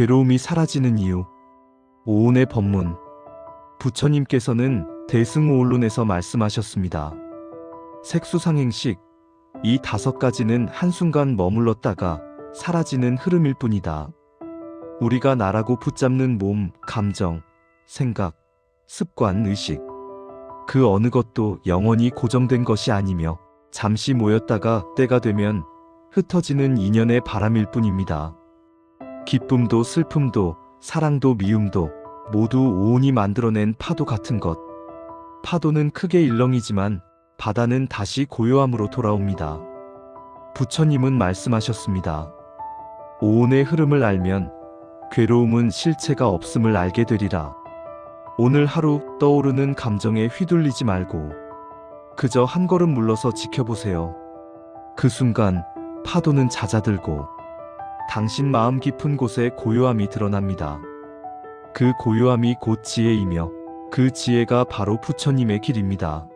괴로움이 사라지는 이유. 오온의 법문. 부처님께서는 대승오론에서 말씀하셨습니다. 색수상행식. 이 다섯 가지는 한순간 머물렀다가 사라지는 흐름일 뿐이다. 우리가 나라고 붙잡는 몸, 감정, 생각, 습관, 의식. 그 어느 것도 영원히 고정된 것이 아니며 잠시 모였다가 때가 되면 흩어지는 인연의 바람일 뿐입니다. 기쁨도 슬픔도 사랑도 미움도 모두 오온이 만들어낸 파도 같은 것. 파도는 크게 일렁이지만 바다는 다시 고요함으로 돌아옵니다. 부처님은 말씀하셨습니다. 오온의 흐름을 알면 괴로움은 실체가 없음을 알게 되리라. 오늘 하루 떠오르는 감정에 휘둘리지 말고 그저 한 걸음 물러서 지켜보세요. 그 순간 파도는 잦아들고 당신 마음 깊은 곳에 고요함이 드러납니다. 그 고요함이 곧 지혜이며 그 지혜가 바로 부처님의 길입니다.